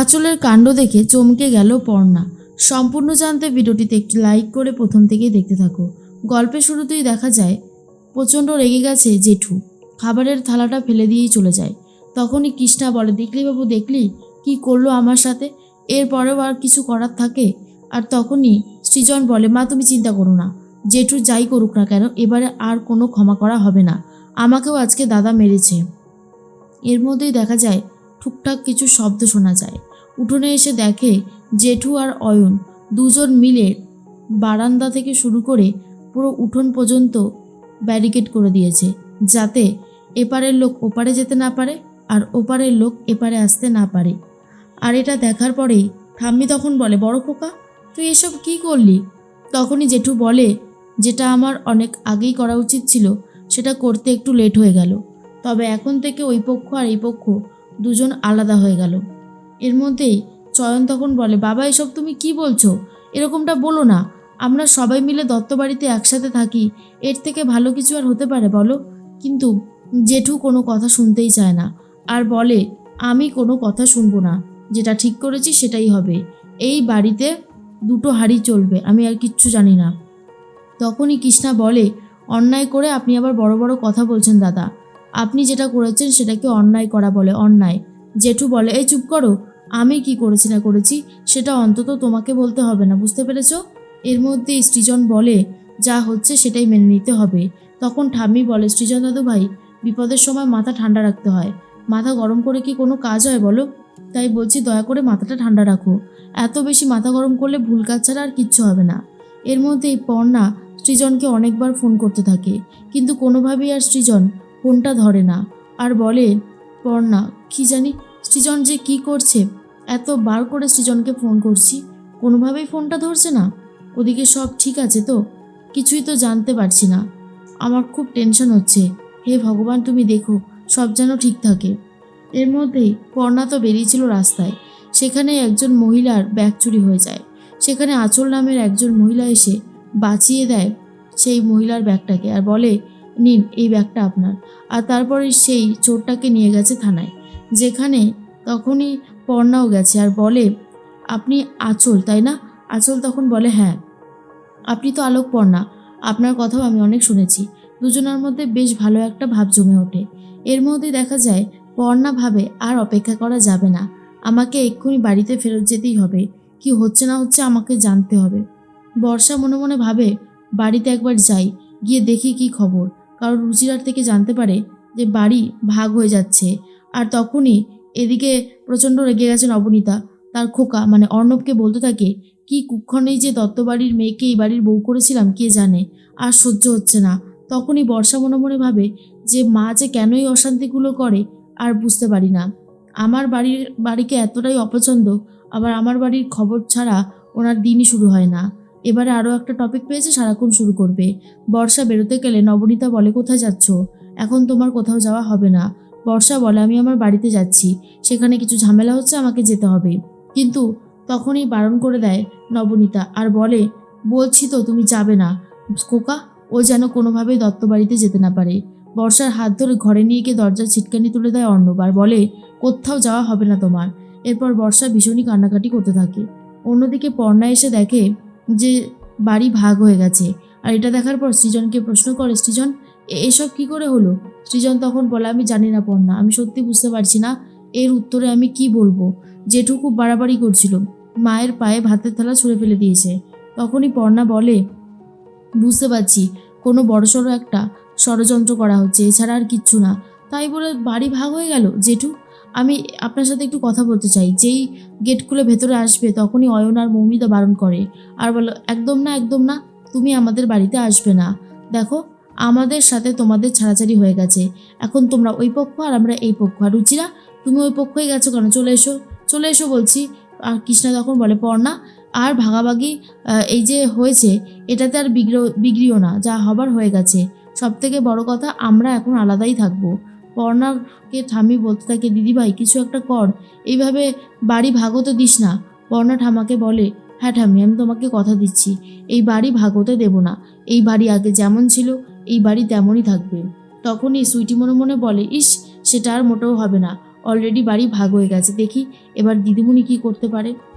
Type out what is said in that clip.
আঁচলের কাণ্ড দেখে চমকে গেল পর্ণা। সম্পূর্ণ জানতে ভিডিওটিতে একটি লাইক করে প্রথম থেকেই দেখতে থাকো। গল্পের শুরুতেই দেখা যায়, প্রচণ্ড রেগে গেছে জেঠু। খাবারের থালাটা ফেলে দিয়েই চলে যায়। তখনই কৃষ্ণা বলে, দেখলি বাবু, দেখলি? কি করল আমার সাথে? এরপরেও আর কিছু করার থাকে? আর তখনই সৃজন বলে, মা, তুমি চিন্তা করো না। জেঠু যাই করুক না কেন, এবারে আর কোনো ক্ষমা করা হবে না। আমাকেও আজকে দাদা মেরেছে। এর মধ্যেই দেখা যায়, টুকটাক কিছু শব্দ শোনা যায়। উঠোনে এসে দেখে জেঠু আর অয়ন দুজন মিলে বারান্দা থেকে শুরু করে পুরো উঠোন পর্যন্ত ব্যারিকেড করে দিয়েছে, যাতে এপারের লোক ওপারে যেতে না পারে আর ওপারের লোক এপারে আসতে না পারে। আর এটা দেখার পরেই ঠাম্মি তখন বলে, বড় খোকা, তুই এসব কি করলি? তখনই জেঠু বলে, যেটা আমার অনেক আগেই করা উচিত ছিল, সেটা করতে একটু লেট হয়ে গেল। তবে এখন থেকে ওই পক্ষ আর এই পক্ষ দুজন আলাদা হয়ে গেল। এর মধ্যেই চয়ন তখন বলে, বাবা, এসব তুমি কি বলছো? এরকমটা বলো না। আমরা সবাই মিলে দত্তবাড়িতে একসাথে থাকি। এর থেকে ভালো কিছু আর হতে পারে বলো? কিন্তু জেঠু কোনো কথা শুনতেই চায় না। আর বলে, আমি কোনো কথা শুনব না। যেটা ঠিক করেছি সেটাই হবে। এই বাড়িতে দুটো হাড়ি চলবে, আমি আর কিচ্ছু জানি না। তখনই কৃষ্ণা বলে, অন্যায় করে আপনি আবার বড় বড় কথা বলছেন দাদা। আপনি যেটা করেছেন সেটাকে অন্যায় করা বলে, অন্যায়। জেঠু বলে, এই চুপ করো, আমি কি করেছি না করেছি সেটা অন্তত তোমাকে বলতে হবে না, বুঝতে পেরেছ? এর মধ্যে সৃজন বলে, যা হচ্ছে সেটাই মেনে নিতে হবে। তখন ঠাম্মি বলে, সৃজন দাদু ভাই, বিপদের সময় মাথা ঠান্ডা রাখতে হয়। মাথা গরম করে কি কোনো কাজ হয় বলো? তাই বলছি, দয়া করে মাথাটা ঠান্ডা রাখো। এত বেশি মাথা গরম করলে ভুল কাজ ছাড়া আর কিচ্ছু হবে না। এর মধ্যে এই পর্ণা সৃজনকে অনেকবার ফোন করতে থাকে, কিন্তু কোনোভাবেই আর সৃজন ফোনটা ধরে না। আর বলে, পর্ণা, কি জানি সৃজন যে কি করছে? এত বার করে সৃজনকে ফোন করছি। কোনোভাবেই ফোনটা ধরছে না। ওদিকে সব ঠিক আছে তো? কিছুই তো জানতে পারছি না। আমার খুব টেনশন হচ্ছে। হে ভগবান, তুমি দেখো, সব যেন ঠিক থাকে। এর মধ্যেই পর্ণা তো বেরিয়েছিল রাস্তায়। সেখানে একজন মহিলার ব্যাগ চুরি হয়ে যায়। সেখানে আঁচল নামের একজন মহিলা এসে বাঁচিয়ে দেয় সেই মহিলার ব্যাগটাকে আর বলে, নিন, এই ব্যাগটা আপনার। আর তারপরে সেই চোরটাকে নিয়ে গেছে থানায়। যেখানে তখনই পর্ণাও গেছে আর বলে, আপনি আঁচল, তাই না? আঁচল তখন বলে হ্যাঁ। আপনি তো আলোক পর্ণা। আপনার কথাও আমি অনেক শুনেছি। দুজনের মধ্যে বেশ ভালো একটা ভাব জমে ওঠে। এর মধ্যে দেখা যায়, পর্ণা ভাবে আর অপেক্ষা করা যাবে না। আমাকে এক্ষুনি বাড়িতে ফেরত যেতেই হবে। কি হচ্ছে না হচ্ছে আমাকে জানতে হবে। বর্ষা মনে মনে ভাবে, বাড়িতে একবার যাই, গিয়ে দেখি কি খবর। কারণ রুচিরার থেকে জানতে পারে যে বাড়ি ভাগ হয়ে যাচ্ছে। আর তখনই এদিকে প্রচণ্ড রেগে গেছে নবনীতা। তার খোকা মানে অর্ণবকে বলতে থাকে, কি কুক্ষণেই যে দত্তবাড়ির মেয়েকে এই বাড়ির বউ করেছিলাম, কে জানে? আর সহ্য হচ্ছে না। তখনই বর্ষা মনে মনে ভাবে যে মা যে কেনই অশান্তিগুলো করে, আর বুঝতে পারি না। আমার বাড়ির বাড়িকে এতটাই অপছন্দ, আবার আমার বাড়ির খবর ছাড়া ওনার দিনই শুরু হয় না। এবারে আরও একটা টপিক পেয়েছে, সারাক্ষণ শুরু করবে। বর্ষা বেরোতে গেলে নবনীতা বলে, কোথায় যাচ্ছ? এখন তোমার কোথাও যাওয়া হবে না। বর্ষা বলে, আমি আমার বাড়িতে যাচ্ছি, সেখানে কিছু ঝামেলা হচ্ছে, আমাকে যেতে হবে। কিন্তু তখনই বারণ করে দেয় নবনীতা আর বলে, বলছি তো, তুমি যাবে না। কোকা ও যেন কোনোভাবেই দত্ত বাড়িতে যেতে না পারে। বর্ষার হাত ধরে ঘরে নিয়ে গিয়ে দরজার ছিটকানি তুলে দেয় অর্ণব আর বলে, কোথাও যাওয়া হবে না তোমার। এরপর বর্ষা ভীষণই কান্নাকাটি করতে থাকে। অন্যদিকে পর্ণা এসে দেখে যে বাড়ি ভাগ হয়ে গেছে। আর এটা দেখার পর সৃজনকে প্রশ্ন করে, সৃজন এসব কি করে হলো? সৃজন তখন বলে, আমি জানি না পর্ণা আমি সত্যি বুঝতে পারছি না। এর উত্তরে আমি কি বলব? জেঠু খুব বাড়াবাড়ি করছিল, মায়ের পায়ে ভাতের থালা ছুঁড়ে ফেলে দিয়েছে। তখনই পর্ণা বলে, বুঝতে পারছি, কোনো বড়সড় একটা ষড়যন্ত্র করা হচ্ছে, এছাড়া আর কিচ্ছু না। তাই বলে বাড়ি ভাগ হয়ে গেল? জেঠু, আমি আপনার সাথে একটু কথা বলতে চাই। যেই গেট খুলে ভেতরে আসবে, তখনই অয়ন আর মৌমিতা বারণ করে। আর বলো, একদম না একদম না, তুমি আমাদের বাড়িতে আসবে না। দেখো আমাদের সাথে তোমাদের ছাড়াছাড়ি হয়ে গেছে। এখন তোমরা ওই পক্ষ আর আমরা এই পক্ষ। আর রুচিরা, তুমি ওই পক্ষই গেছো কেন? চলে এসো। চলে এসো বলছি। আর কৃষ্ণা তখন বলে, পর্ণা, আর ভাগাভাগি এই যে হয়েছে, এটাতে আর বিগ্র বিগড়িও না। যা হবার হয়ে গেছে। সব থেকে বড় কথা, আমরা এখন আলাদাই থাকব। পর্ণাকে ঠামি বলতে থাকে, দিদিভাই, কিছু একটা কর। এইভাবে বাড়ি ভাগতে দিস না। পর্ণা ঠামাকে বলে হ্যাঁ ঠাম্মি, আমি তোমাকে কথা দিচ্ছি। এই বাড়ি ভাগতে দেব না। এই বাড়ি আগে যেমন ছিল এই বাড়ি তেমনই থাকবে। তখনই সুইটি মনে মনে বলে, ইস, সেটা আর মোটেও হবে না। অলরেডি বাড়ি ভাগ হয়ে গেছে, দেখি এবার দিদিমণি কি করতে পারে?